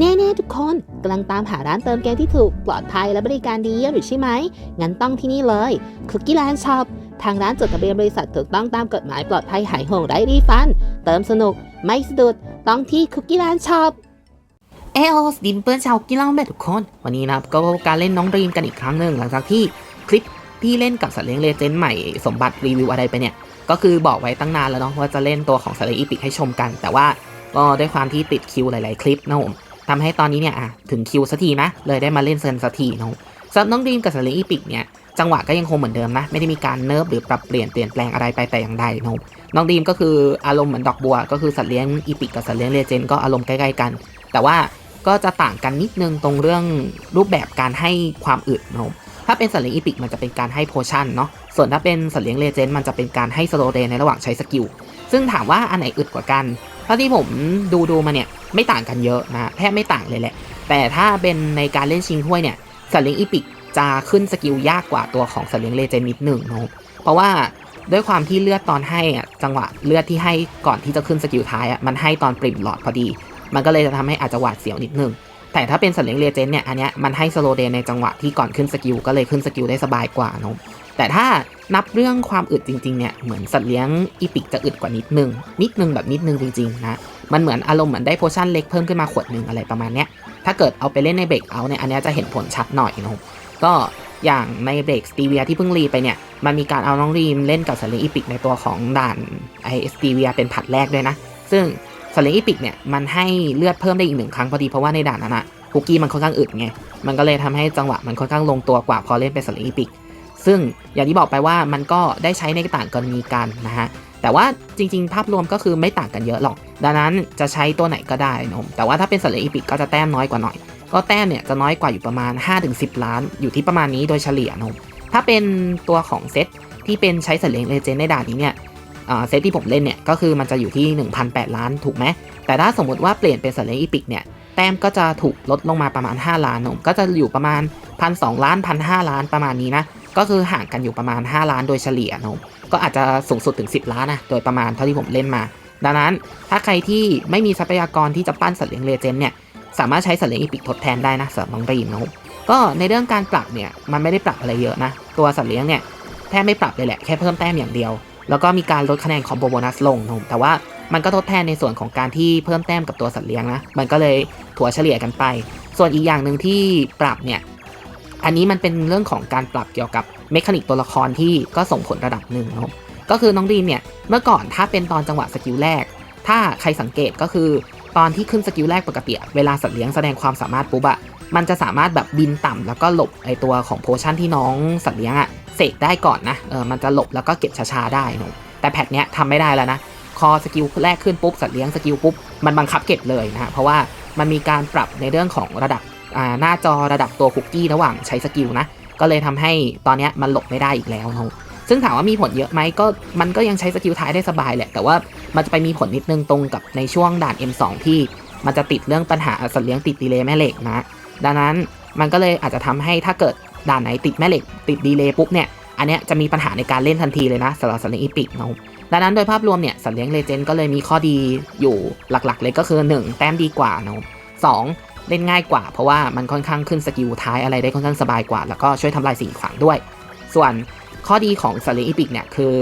แน่ๆทุกคนกำลังตามหาร้านเติมเกมที่ถูกปลอดภัยและบริการดีเยี่ยมอยู่ใช่ไหม งั้นต้องที่นี่เลยคุกกี้แลนด์ช็อปทางร้านจดทะเบียนบริษัทถูกต้องตามกฎหมายปลอดภัยหายห่วงไร้รีฟัน เติมสนุก ไม่สะดุด ต้องที่คุกกี้แลนด์ช็อปเอโอสดิมเปิลชาวกีฬาแม่ทุกคน วันนี้นะครับก็การเล่นน้องรีมกันอีกครั้งหนึ่งหลังจากที่คลิปที่เล่นกับสัตว์เลี้ยงเลเจนด์ใหม่สมบัติรีวิวอะไรไปเนี่ย ก็คือบอกไว้ตั้งนานแล้วเนาะว่าจะเล่นตัวของสัตว์เลี้ยงอีพิกให้ชมกัน แต่ว่าก็ด้วยความที่ติดคิวหลาย ๆ คลิปนะผม ทำให้ตอนนี้เนี่ยอะถึงคิวสักทีนะ เลยได้มาเล่นเซินสักทีนะผมสำหรับน้องดีมกับสัตว์เลี้ยงอีพิกเนี่ยจังหวะก็ยังคงเหมือนเดิมนะ ไม่ได้มีการเนิร์ฟหรือปรับเปลี่ยนเปลี่ยนแปลงอะไรไปแต่อย่างใดนะผมน้องดีมก็คืออารมณ์เหมือนดอกบัว ก็คือสัตว์เลี้ยงอีพิกกับสัตว์เลี้ยงเลเจนด์ก็อารมณ์ใกล้ๆกัน แต่ว่าก็จะต่างกันนิดนึงตรงเรื่องรูปแบบการให้ความอึดนะครับถ้าเป็นสัตว์เลี้ยงอีพิกมันจะเป็นการให้โพชั่นเนาะส่วนถ้าเป็นสัตว์เลี้ยงเลเจนด์มันจะเป็นการให้สโลเดในระหว่างใช้สกิลซึ่งถามว่าอันไหนอึดกว่ากัน ถ้าที่ผมดูดูมาเนี่ยไม่ต่างกันเยอะนะแทบไม่ต่างเลยแหละ แต่ถ้าเป็นในการเล่นชิงถ้วยเนี่ยสัตว์เลี้ยงอีพิกจะขึ้นสกิลยากกว่าตัวของสัตว์เลี้ยงเลเจนด์นิดหนึ่งเนาะเพราะว่าด้วยความที่เลือดตอนให้อะจังหวะเลือดที่ให้ก่อนที่จะขึ้นสกิลท้ายอะมันให้ตอนปริมหลอดพอดี มันก็เลยจะทำให้อาจจะหวาดเสียวนิดนึงแต่ถ้าเป็นสัตว์เลี้ยงเรียเจนเนี่ยอันเนี้ยมันให้สโลเดนในจังหวะที่ก่อนขึ้นสกิลก็เลยขึ้นสกิลได้สบายกว่าเนอะ แต่ถ้านับเรื่องความอึดจริงๆเนี่ยเหมือนสัตว์เลี้ยงอีพิกจะอึดกว่านิดนึง นิดนึงแบบนิดนึงจริงๆนะมันเหมือนอารมณ์เหมือนได้โพชั่นเล็กเพิ่มขึ้นมาขวดหนึ่งอะไรประมาณเนี้ยถ้าเกิดเอาไปเล่นในเบรกเอาเนี่ยอันเนี้ยจะเห็นผลชัดหน่อยเนอะก็อย่างในเบรกสตีเวียที่เพิ่งรีไปเนี่ยมันมีการเอาน้องรีมเล่นกับสัตว์เลี้ยงอีพิกในตัวของด่านไอสตีเวียเป็นผัดแรกด้วยนะ ซึ่งสัตว์เลี้ยงอีพิกเนี่ยมันให้เลือดเพิ่มได้อีกหนึ่งครั้งพอดีเพราะว่าในด่านนั้นอะคุกกี้มันค่อนข้างอึดไงมันก็เลยทำให้จังหวะมันค่อนข้างลงตัวกว่าพอเล่นเป็นสัตว์เลี้ยงอีพิก ซึ่งอย่างที่บอกไปว่ามันก็ได้ใช้ในต่างกรณีกันนะฮะแต่ว่าจริงๆ ภาพรวมก็คือไม่ต่างกันเยอะหรอก ดังนั้นจะใช้ตัวไหนก็ได้นะผมแต่ว่าถ้าเป็นสัตว์เลี้ยงอีพิกก็จะแต้มน้อยกว่าหน่อย ก็แต้มเนี่ยจะน้อยกว่าอยู่ประมาณ 5-10 ล้าน อยู่ที่ประมาณนี้โดยเฉลี่ยนะผมถ้าเป็นตัวของเซตที่เป็นใช้สัตว์เลี้ยงเลเจนด์ในด่านนี้เนี่ยเซตที่ผมเล่นเนี่ยก็คือมันจะอยู่ที่ 1,008 ล้านถูกไหมแต่ถ้าสมมติว่าเปลี่ยนเป็นสัตว์เลี้ยงอีพิกเนี่ยแต้มก็จะถูกลดลงมาประมาณ 5 ล้านนมก็จะอยู่ประมาณ1,2ล้าน1,500ล้านประมาณนี้นะ ก็คือห่างกันอยู่ประมาณ 5 ล้านโดยเฉลี่ยนมก็อาจจะสูงสุดถึง 10 ล้านนะโดยประมาณเท่าที่ผมเล่นมา ดังนั้นถ้าใครที่ไม่มีทรัพยากรที่จะปั้นสัตว์เลี้ยงเลเจนด์เนี่ยสามารถใช้สัตว์เลี้ยงอีพิกทดแทนได้นะสำหรับน้องรีมนะครับก็ในเรื่องการปรับเนี่ยมันไม่ได้ปรับอะไรเยอะนะ ตัวสัตว์เลี้ยงเนี่ยแทบไม่ปรับเลยแหละแค่เพิ่มแต้มอย่างเดียว แล้วก็มีการลดคะแนนคอมโบโบนัสลงนะครับแต่ว่ามันก็ทดแทนในส่วนของการที่เพิ่มแต้มกับตัวสัตว์เลี้ยงนะ มันก็เลยถัวเฉลี่ยกันไป ส่วนอีกอย่างหนึ่งที่ปรับเนี่ย อันนี้มันเป็นเรื่องของการปรับเกี่ยวกับเมคานิกตัวละครที่ก็ส่งผลระดับหนึ่งครับก็คือน้องดีมเนี่ยเมื่อก่อนถ้าเป็นตอนจังหวะสกิลแรก ถ้าใครสังเกตก็คือตอนที่ขึ้นสกิลแรกปกติเวลาสัตว์เลี้ยงแสดงความสามารถปุ๊บอะมันจะสามารถแบบบินต่ำแล้วก็หลบไอตัวของโพชั่นที่น้องสัตว์เลี้ยงอะเสกได้ก่อนนะเออมันจะหลบแล้วก็เก็บช้าๆได้นะแต่แพทเนี้ยทำไม่ได้แล้วนะคอสกิลแรกขึ้นปุ๊บสัตว์เลี้ยงสกิลปุ๊บมันบังคับเก็บเลยนะฮะเพราะว่ามันมีการปรับในเรื่องของระดับ หน้าจอระดับตัวคุกกี้ระหว่างใช้สกิลนะ ก็เลยทำให้ตอนนี้มันหลบไม่ได้อีกแล้วนะซึ่งถามว่ามีผลเยอะไหมก็มันก็ยังใช้สกิลท้ายได้สบายแหละ แต่ว่ามันจะไปมีผลนิดนึงตรงกับในช่วงด่าน M2 ที่มันจะติดเรื่องปัญหาสัตว์เลี้ยงติดดีเลย์แม่เหล็กนะ ดังนั้นมันก็เลยอาจจะทำให้ถ้าเกิดด่านไหนติดแม่เหล็กติดดีเลย์ปุ๊บเนี่ย อันเนี้ยจะมีปัญหาในการเล่นทันทีเลยนะสำหรับสัตว์เลี้ยงอีพิกนะครับดังนั้นโดยภาพรวมเนี่ยสัตว์เลี้ยงเลเจนด์ก็เลยมีข้อดีอยู่หลักๆ เลยก็คือ 1 แต้มดีกว่านะสอง เล่นง่ายกว่า เพราะว่ามันค่อนข้างขึ้นสกิลท้ายอะไรได้ค่อนข้างสบายกว่า แล้วก็ช่วยทำลายสิ่งขวางด้วย ส่วนข้อดีของสเลี้ยงอีพิกเนี่ยคือ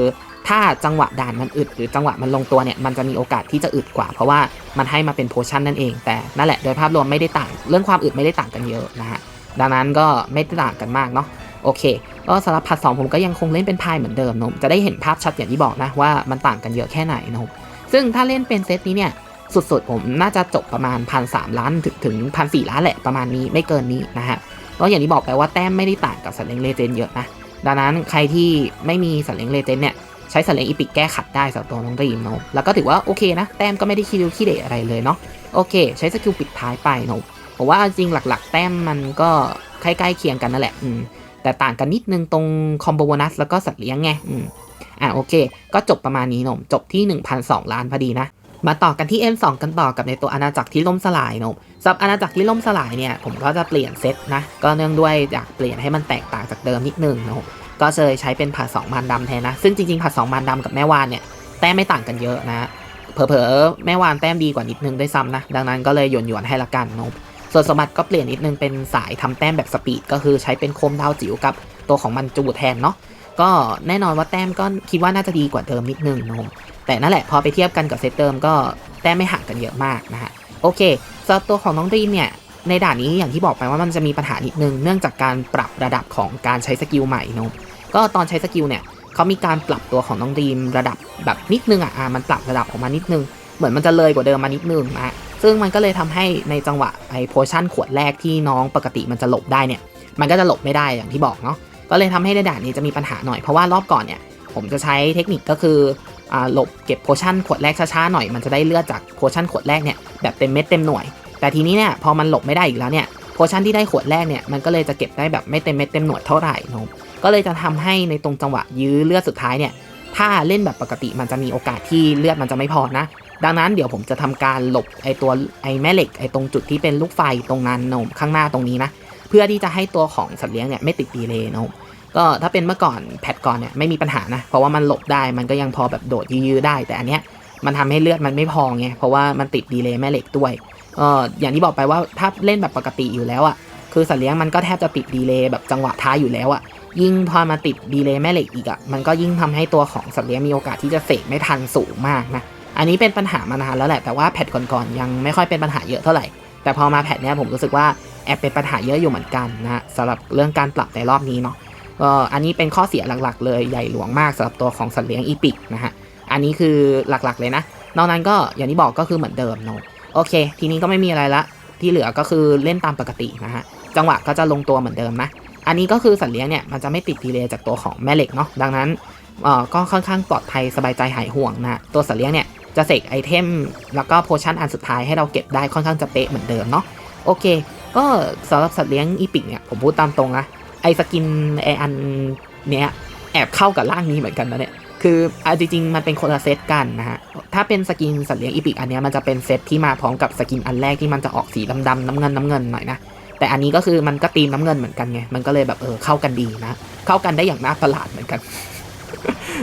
ถ้าจังหวะด่านมันอึดหรือจังหวะมันลงตัวเนี่ยมันจะมีโอกาสที่จะอึดกว่า เพราะว่ามันให้มาเป็นโพชั่นนั่นเอง แต่นั่นแหละโดยภาพรวมไม่ได้ต่าง เรื่องความอึดไม่ได้ต่างกันเยอะนะฮะดังนั้นก็ไม่ได้ต่างกันมากเนาะโอเค ก็สำหรับพัดสองผมก็ยังคงเล่นเป็นพายเหมือนเดิมนะจะได้เห็นภาพชัดอย่างที่บอกนะว่ามันต่างกันเยอะแค่ไหนนะครับซึ่งถ้าเล่นเป็นเซตนี้เนี่ย สุดๆ ผมน่าจะจบประมาณพันสล้านถึงถึงพันสล้านแหละประมาณนี้ไม่เกินนี้นะฮะก็อย่างที่บอกไปว่าแต้มไม่ได้ต่างกับสัตว์เลี้ยงเลเจนเยอะนะ ดังนั้นใครที่ไม่มีสัตว์เลี้ยงเลเจนเนี่ยใช้สัตว์เลี้ยงอีพิกแก้ขัดได้สำหรับตัวน้องดรีมเนาะแล้วก็ถือว่าโอเคนะ แต้มก็ไม่ได้คิดขี้เดะอะไรเลยเนาะโอเค ใช้สกิลปิดท้ายไปเนาะผมว่าจริงหลัก ๆ แต้มมันก็ใกล้ๆเคียงกันนั่นแหละอืมแต่ต่างกันนิดนึงตรงคอมโบนัสแล้วก็สัตว์เลี้ยงไงอืมอะโอเค ก็จบประมาณนี้เนาะจบที่ 1,002 ล้านพอดีนะ มาต่อกันที่ M2 กันต่อกับในตัวอาณาจักรที่ล่มสลายเนาะสำหรับอาณาจักรที่ล่มสลายเนี่ย ผมก็จะเปลี่ยนเซตนะ ก็เนื่องด้วยอยากเปลี่ยนให้มันแตกต่างจากเดิมนิดนึงเนาะก็เลยใช้เป็นผัดสองมานดำแทนนะ ซึ่งจริงๆผัดสองมานดำกับแม่วานเนี่ยแต้มไม่ต่างกันเยอะนะ เผลอๆแม่วานแต้มดีกว่านิดนึงได้วยซ้ำนะ ดังนั้นก็เลยหยวนหยวนๆให้ละกันเนอะส่วนสมบัติก็เปลี่ยนนิดนึงเป็นสายทำแต้มแบบสปีดก็คือใช้เป็นโคมดาวจิ๋วกับตัวของมันจูแทนเนาะก็แน่นอนว่าแต้มก็คิดว่าน่าจะดีกว่าเดิมนิดนึงเนะ แต่นั่นแหละพอไปเทียบกันกับเซตเดิมก็แต้มไม่ห่างกันเยอะมากนะฮะโอเคสำหรับตัวของน้องดรีมเนี่ยในด่านนี้อย่างที่บอกไปว่ามันจะมีปัญหานิดนึงเนื่องจากการปรับระดับของการใช้สกิลใหม่เนอะก็ตอนใช้สกิลเนี่ยเขามีการปรับตัวของน้องดีมระดับแบบนิดนึงอะอะมันปรับระดับออกมานิดนึง เหมือนมันจะเลยกว่าเดิมมานิดนึงนะซึ่งมันก็เลยทำให้ในจังหวะไอ้โพชั่นขวดแรกที่น้องปกติมันจะหลบได้เนี่ย มันก็จะหลบไม่ได้อย่างที่บอกเนาะก็เลยทำให้ในด่านนี้จะมีปัญหาหน่อยเพราะว่ารอบก่อนเนี่ยผมจะใช้เทคนิคก็คือ หลบเก็บโพชั่นขวดแรกช้าๆหน่อยมันจะได้เลือดจากโพชั่นขวดแรกเนี่ยแบบเต็มเม็ดเต็มหน่วย แต่ทีนี้เนี่ยพอมันหลบไม่ได้อีกแล้วเนี่ยโพชั่นที่ได้ขวดแรกเนี่ยมันก็เลยจะเก็บได้แบบไม่เต็มเม็ดเต็มหน่วยเท่าไหร่นะก็เลยจะทำให้ในตรงจังหวะยื้อเลือดสุดท้ายเนี่ยถ้าเล่นแบบปกติมันจะมีโอกาสที่เลือดมันจะไม่พอนะ ดังนั้นเดี๋ยวผมจะทำการหลบไอตัวไอแม่เหล็กไอตรงจุดที่เป็นลูกไฟตรงนั้นนอะข้างหน้าตรงนี้นะเพื่อที่จะให้ตัวของสัตว์เลี้ยงเนี่ยไม่ติดดีเลยนะ ก็ถ้าเป็นเมื่อก่อนแพทก่อนเนี่ยไม่มีปัญหานะ เพราะว่ามันหลบได้มันก็ยังพอแบบโดดยื้อได้ แต่อันเนี้ยมันทำให้เลือดมันไม่พอไงเพราะว่ามันติดดีเลย์แม่เหล็กด้วยเอออย่างที่บอกไปว่าถ้าเล่นแบบปกติอยู่แล้วอะ่ะคือสัตว์เลี้ยงมันก็แทบจะติดดีเลย์แบบจังหวะท้ายอยู่แล้วอะ่ะยิ่งพอมาติดดีเลย์แม่เหล็กอีกอะ่ะมันก็ยิ่งทำให้ตัวของสัตว์เลี้ยงมีโอกาสที่จะเสกไม่ทันสูงมากนะอันนี้เป็นปัญหามานานแล้วแหละแต่ว่าแพทก่อนๆยังไม่ค่อยเป็นปัญหาเยอะเท่าไหร่แต่พอมาแพทเนี้ยผมรู้สึกว่าแอบเป็นปัญหาเยอะอยู่เหมือนกันนะสำหรับเรื่องการปรับในรอบนี้เนาะ ก็อันนี้เป็นข้อเสียหลักๆ เลยใหญ่หลวงมากสำหรับตัวของสัตว์เลี้ยงอีพิกนะฮะ อันนี้คือหลักๆเลยนะ นอกนั้นก็อย่างที่บอกก็คือเหมือนเดิมเนาะโอเค ทีนี้ก็ไม่มีอะไรละ ที่เหลือก็คือเล่นตามปกตินะฮะ จังหวะก็จะลงตัวเหมือนเดิมนะ อันนี้ก็คือสัตว์เลี้ยงเนี่ยมันจะไม่ติดดีเลย์จากตัวของแม่เหล็กเนาะ ดังนั้นเอ่อก็ค่อนข้างปลอดภัยสบายใจหายห่วงนะตัวสัตว์เลี้ยงเนี่ยจะเสกไอเทมแล้วก็โพชั่นอันสุดท้ายให้เราเก็บได้ค่อนข้างจะเป๊ะเหมือนเดิมเนาะ โอเค ก็สำหรับสัตว์เลี้ยงอีพิกเนี่ยผมพูดตามตรงนะ ไอสกินไออันเนี้ยแอบเข้ากับร่างนี้เหมือนกันนะเนี่ยคืออะจริงๆมันเป็นคนละเซตกันนะฮะ ถ้าเป็นสกินสัตว์เลี้ยงอีพิกอันเนี้ยมันจะเป็นเซตที่มาพร้อมกับสกินอันแรกที่มันจะออกสีดำๆน้ำเงินน้ำเงินหน่อยนะ แต่อันนี้ก็คือมันก็ตีมน้ำเงินเหมือนกันไง มันก็เลยแบบเออเข้ากันดีนะ เข้ากันได้อย่างน่าประหลาดเหมือนกัน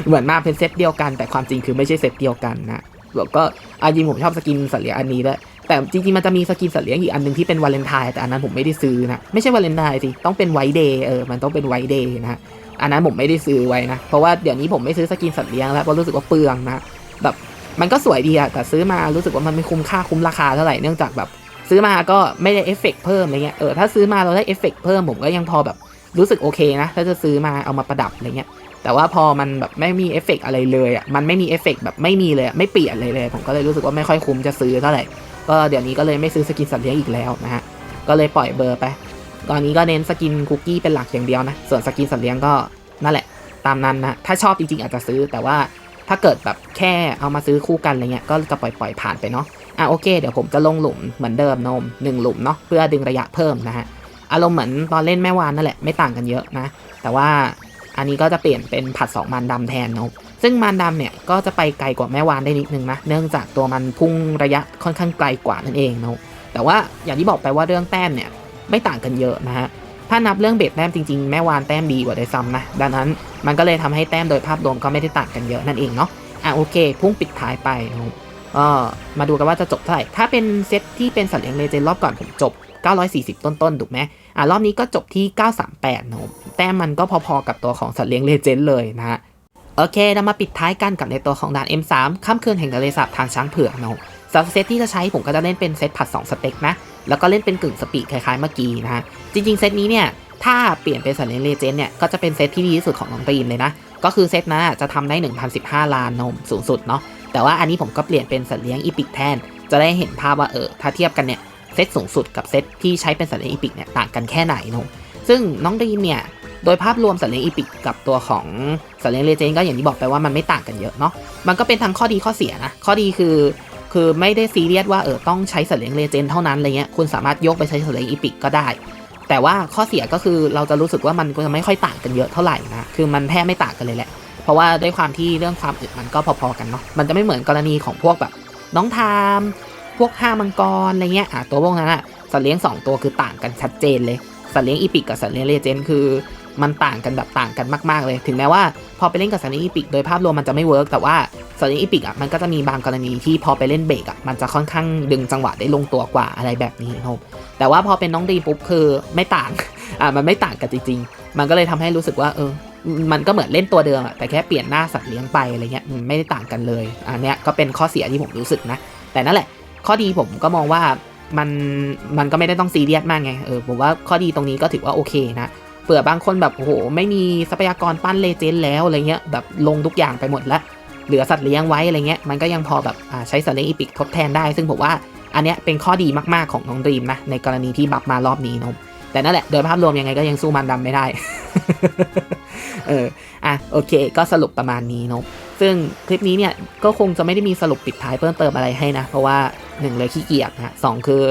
เหมือนมาเป็นเซตเดียวกัน แต่ความจริงคือไม่ใช่เซตเดียวกันนะแล้วก็อาจริงผมชอบสกินสัตว์เลี้ยงอันนี้ด้วย แต่จริงๆมันจะมีสกินสัตว์เลี้ยงอีกอันหนึ่งที่เป็นวาเลนไทน์แต่อันนั้นผมไม่ได้ซื้อนะ ไม่ใช่วาเลนไทน์สิ ต้องเป็นไวเดย์เออมันต้องเป็นไวเดย์นะอันนั้นผมไม่ได้ซื้อไว้นะ เพราะว่าเดี๋ยวนี้ผมไม่ซื้อสกินสัตว์เลี้ยงแล้วเพราะรู้สึกว่าเปลืองนะแบบมันก็สวยดีอะแต่ซื้อมารู้สึกว่ามันไม่คุ้มค่าคุ้มราคาเท่าไหร่เนื่องจากแบบ ซื้อมาก็ไม่ได้เอฟเฟกต์เพิ่มอะไรเงี้ยเออถ้าซื้อมาเราได้เอฟเฟกต์เพิ่มผมก็ยังพอแบบรู้สึกโอเคนะ ถ้าจะซื้อมาเอามาประดับอะไรเงี้ยแต่ว่าพอมันแบบไม่มีเอฟเฟกอะไรเลยอะมันไม่มีเอฟเฟกแบบไม่มีเลยไม่เปลี่ยนเลยเลย ผมก็เลยรู้สึกว่าไม่ค่อยคุ้มจะซื้อเท่าไหร่ ก็เดี๋ยวนี้ก็เลยไม่ซื้อสกินสัตว์เลี้ยงอีกแล้วนะฮะ ก็เลยปล่อยเบอร์ไป ตอนนี้ก็เน้นสกินคุกกี้เป็นหลักอย่างเดียวนะ ส่วนสกินสัตว์เลี้ยงก็นั่นแหละ ตามนั้นนะ ถ้าชอบจริงๆอาจจะซื้อ แต่ว่าถ้าเกิดแบบแค่เอามาซื้อคู่กันอะไรเงี้ย ก็จะปล่อยปล่อยๆผ่านไปเนาะ อะโอเค เดี๋ยวผมจะลงหลุมเหมือนเดิมนมหนึ่งหลุมเนาะ เพื่อดึงระยะเพิ่มนะฮะ อารมณ์เหมือนตอนเล่นแม่วานนั่นแหละ ไม่ต่างกันเยอะนะ แต่ว่าอันนี้ก็จะเปลี่ยนเป็นผัดสองมารดำแทนเนาะ ซึ่งมารดำเนี่ยก็จะไปไกลกว่าแม่วานได้นิดนึงนะ เนื่องจากตัวมันพุ่งระยะค่อนข้างไกลกว่านั่นเองเนาะ แต่ว่าอย่างที่บอกไปว่าเรื่องแต้มเนี่ยไม่ต่างกันเยอะนะฮะ ถ้านับเรื่องเบ็ดแต้มจริงๆ แม่วานแต้มดีกว่าได้วยซ้ำนะ ดังนั้นมันก็เลยทำให้แต้มโดยภาพรวมก็ไม่ได้ต่างกันเยอะนั่นเองเนาะ อะโอเค พุ่งปิดท้ายไปนะก็มาดูกันว่าจะจบเท่าไหร่ ถ้าเป็นเซตที่เป็นสัตว์เลี้ยงเลเจนด์รอบก่อนผมจบ 940 ต้นๆถูกไหมอะรอบนี้ก็จบที่ 938นะแต้มมันก็พอๆกับตัวของสัตว์เลี้ยงเลเจนด์เลยนะฮะ โอเคเรามาปิดท้ายกันกับในตัวของด่าน M3 ค่ำคืนแห่งทะเลสาบทางช้างเผือกนะสำหรับเซตที่จะใช้ผมก็จะเล่นเป็นเซตผัด 2 สเต็กนะ แล้วก็เล่นเป็นกึ่งสปีดคล้ายๆเมื่อกี้นะฮะ จริงๆ เซตนี้เนี่ย ถ้าเปลี่ยนเป็นสัตว์เลี้ยงเลเจนด์เนี่ย ก็จะเป็นเซตที่ดีที่สุดของน้องตีมเลยนะ ก็คือเซตนะจะทำได้ 1,015 ล้านนมสูงสุดเนาะ แต่ว่าอันนี้ผมก็เปลี่ยนเป็นสัตว์เลี้ยงอีพิกแทน จะได้เห็นภาพว่าเออถ้าเทียบกันเนี่ย เซตสูงสุดกับเซตที่ใช้เป็นสัตว์เลี้ยงอีพิกเนี่ยต่างกันแค่ไหนนาะซึ่งน้องดีมเนี่ย โดยภาพรวมสัตว์เลี้ยงอีพิกกับตัวของสัตว์เลี้ยงเลเจนด์ก็อย่างที่บอกไปว่ามันไม่ต่างกันเยอะเนาะมันก็เป็นทั้งข้อดีข้อเสียนะข้อดีคือ คือไม่ได้ซีเรียสว่าเออต้องใช้สัตว์เลี้ยงเลเจนด์เท่านั้นอะไรเงี้ยคุณสามารถยกไปใช้สัตว์เลี้ยงอีพิกก็ได้ แต่ว่าข้อเสียก็คือเราจะรู้สึกว่ามันก็จะไม่ค่อยต่างกันเยอะเท่าไหร่นะคือมันแทบไม่ต่างกันเลยแหละเพราะว่าด้วยความที่เรื่องความอึดมันก็พอๆกันเนาะมันจะไม่เหมือนกรณีของพวกแบบน้องทามพวกห้ามังกรอะไรเงี้ยอะตัวพวกนั้นอะสัตว์เลี้ยงสองตัวคือต่างกันชัดเจนเลยสัตว์เลี้ยงอีพิกกับสัตว์เลี้ยงเลเจนด์คือ มันต่างกันแบบต่างกันมากๆเลย ถึงแม้ว่าพอไปเล่นกับสัตว์เลี้ยงอีพิกโดยภาพรวมมันจะไม่เวิร์กแต่ว่าส่วนในอีพิกอะมันก็จะมีบางกรณีที่พอไปเล่นเบรกอะมันจะค่อนข้างดึงจังหวะได้ลงตัวกว่าอะไรแบบนี้นะครับแต่ว่าพอเป็นน้องดีปุ๊บคือไม่ต่างอ่ามันไม่ต่างกันจริงๆ มันก็เลยทำให้รู้สึกว่าเออมันก็เหมือนเล่นตัวเดิมอะแต่แค่เปลี่ยนหน้าสัตว์เลี้ยงไปอะไรเงี้ยมันไม่ได้ต่างกันเลย อันเนี้ยก็เป็นข้อเสียที่ผมรู้สึกนะ แต่นั่นแหละ ข้อดีผมก็มองว่ามันมันก็ไม่ได้ต้องซีเรียสมากไงเออผมว่าข้อดีตรงนี้ก็ถือว่าโอเคนะ ผื่อบางคนแบบโอ้โหไม่มีทรัพยากรปั้นเลเจนด์แล้วอะไรเงี้ยแบบลงทุกอย่างไปหมดล้วเหลือสัตว์เลี้ยงไว้อะไรเงี้ยมันก็ยังพอแบบใช้สัตว์เลี้ยงอีพิกทดแทนได้ ซึ่งผมว่าอันเนี้ยเป็นข้อดีมากๆของน้องดรีมนะในกรณีที่บัฟมารอบนี้นะแต่นั่นแหละโดยภาพรวมยังไงก็ยังสู้มันดำไม่ได้ เออ อะ โอเค ก็สรุปประมาณนี้เนอะซึ่งคลิปนี้เนี่ย ก็คงจะไม่ได้มีสรุปปิดท้ายเพิ่มเติมอะไรให้นะ เพราะว่าหนึ่งเลยขี้เกียจนะสองคือ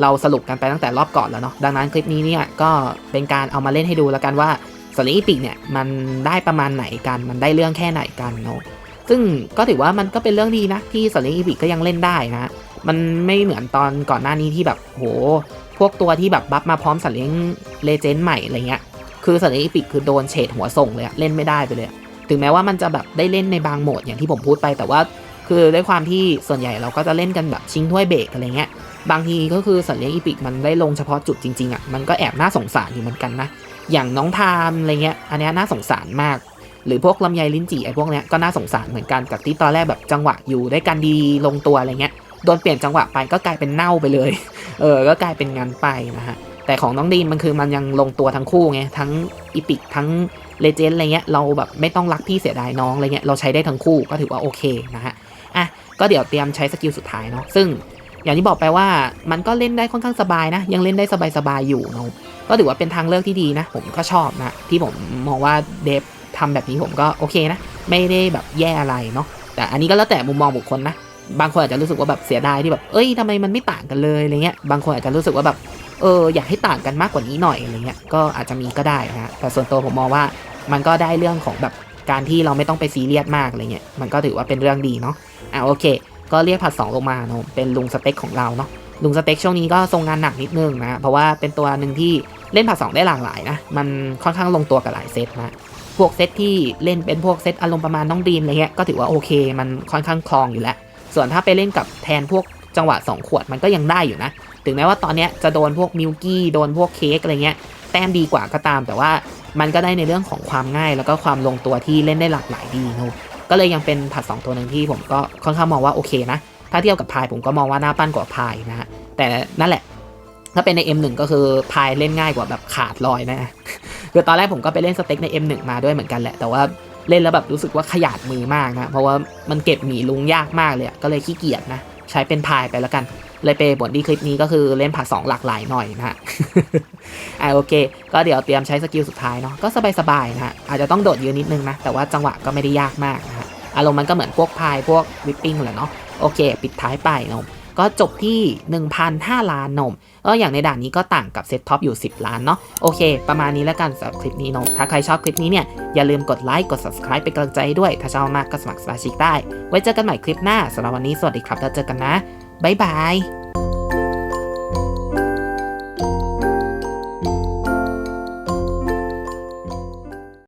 เราสรุปกันไปตั้งแต่รอบก่อนแล้วเนาะดังนั้นคลิปนี้เนี่ยก็เป็นการเอามาเล่นให้ดูแล้วกันว่าสลิปิกเนี่ยมันได้ประมาณไหนกันมันได้เรื่องแค่ไหนกันเนาะซึ่งก็ถือว่ามันก็เป็นเรื่องดีนะที่สลิปิกก็ยังเล่นได้นะมันไม่เหมือนตอนก่อนหน้านี้ที่แบบโห พวกตัวที่แบบบัฟมาพร้อมสัตว์เลี้ยงเลเจนด์ใหม่อะไรเงี้ยคือสัตว์เลี้ยงอีพิกคือโดนเฉดหัวส่งเลยเล่นไม่ได้ไปเลย ถึงแม้ว่ามันจะแบบได้เล่นในบางโหมดอย่างที่ผมพูดไปแต่ว่า คือด้วยความที่ส่วนใหญ่เราก็จะเล่นกันแบบชิงถ้วยเบรกอะไรเงี้ย บางทีก็คือสัตว์เลี้ยงอีพิกมันได้ลงเฉพาะจุดจริงๆอะมันก็แอบน่าสงสารอยู่เหมือนกันนะ อย่างน้องทามอะไรเงี้ย อันนี้น่าสงสารมาก หรือพวกลำไยลิ้นจี่ไอ้พวกเนี้ยก็น่าสงสารเหมือนกันกับที่ตอนแรกแบบจังหวะอยู่ได้กันดีลงตัวอะไรเงี้ย โดนเปลี่ยนจังหวะไปก็กลายเป็นเน่าไปเลย เออ ก็กลายเป็นงานไปนะฮะ แต่ของน้องดีมมันคือมันยังลงตัวทั้งคู่ไง ทั้งอีพิกทั้งเลเจนด์อะไรเงี้ย เราแบบไม่ต้องรักพี่เสียดายน้องอะไรเงี้ย เราใช้ได้ทั้งคู่ก็ถือว่าโอเคนะฮะ อะก็เดี๋ยวเตรียมใช้สกิลสุดท้ายเนาะซึ่งอย่างที่บอกไปว่ามันก็เล่นได้ค่อนข้างสบายนะ ยังเล่นได้สบายๆอยู่เนาะก็ถือว่าเป็นทางเลือกที่ดีนะ ผมก็ชอบนะ ที่ผมมองว่าเดฟทำแบบนี้ผมก็โอเคนะ ไม่ได้แบบแย่อะไรเนาะแต่อันนี้ก็แล้วแต่มุมมองบุคคลนะ บางคนอาจจะรู้สึกว่าแบบเสียดายที่แบบเอ้ยทำไมมันไม่ต่างกันเลยอะไรเงี้ยบางคนอาจจะรู้สึกว่าแบบเอออยากให้ต่างกันมากกว่านี้หน่อยอะไรเงี้ยก็อาจจะมีก็ได้นะแต่ส่วนตัวผมมองว่ามันก็ได้เรื่องของแบบ การที่เราไม่ต้องไปซีเรียสมากอะไรเงี้ยมันก็ถือว่าเป็นเรื่องดีเนาะอะโอเค ก็เรียกผัดสองลงมาเนาะเป็นลุงสเต็กของเราเนาะลุงสเต็กช่วงนี้ก็ทรงงานหนักนิดนึงนะเพราะว่าเป็นตัวหนึ่งที่เล่นผัดสองได้หลากหลายนะมันค่อนข้างลงตัวกับหลายเซตนะพวกเซตที่เล่นเป็นพวกเซตอารมณ์ประมาณน้องดีมอะไรเงี้ยก็ถือว่าโอเค มันค่อนข้างคลองอยู่แล้ว ส่วนถ้าไปเล่นกับแทนพวกจังหวะ 2 ขวดมันก็ยังได้อยู่นะ ถึงแม้ว่าตอนนี้จะโดนพวกมิลกี้โดนพวกเค้กอะไรเงี้ยแต้มดีกว่าก็ตามแต่ว่า มันก็ได้ในเรื่องของความง่ายแล้วก็ความลงตัวที่เล่นได้หลากหลายดีนะก็เลยยังเป็นผัด 2 ตัวหนึ่งที่ผมก็ค่อนข้างมองว่าโอเคนะ ถ้าเทียบกับพายผมก็มองว่าน่าปั้นกว่าพายนะฮะแต่นั่นแหละ ถ้าเป็นใน M1 ก็คือพายเล่นง่ายกว่าแบบขาดลอยนะคือตอนแรกผมก็ไปเล่นสเต็กใน M1 มาด้วยเหมือนกันแหละ แต่ว่าเล่นแล้วแบบรู้สึกว่าขยาดมือมากนะ เพราะว่ามันเก็บหมีลุงยากมากเลยก็เลยขี้เกียจนะ ใช้เป็นพายไปแล้วกัน เลยไปบทที่คลิปนี้ก็คือเล่นผัดสองหลากหลายหน่อยนะฮะอ่าโอเค ก็เดี๋ยวเตรียมใช้สกิลสุดท้ายเนาะก็สบายๆนะฮะอาจจะต้องโดดยืนนิดนึงนะ แต่ว่าจังหวะก็ไม่ได้ยากมากนะฮะอารมณ์มันก็เหมือนพวกพายพวกวิปปิ้งแหละเนาะโอเค ปิดท้ายไปนาะก็จบที่ 1,005 ล้านนมก็อย่างในด่านนี้ก็ต่างกับเซ็ตท็อปอยู่ 10 ล้านเนาะโอเค ประมาณนี้แล้วกันสำหรับคลิปนี้นาะถ้าใครชอบคลิปนี้เนี่ยอย่าลืมกดไลค์กด subscribe เป็นกำลังใจด้วย ถ้าชอบมากก็สมัครสมาชิกได้ ไว้เจอกันใหม่คลิปหน้าสำหรับวันนี้สวัสดีครับแล้วเจอกันนะ บ๊ายบาย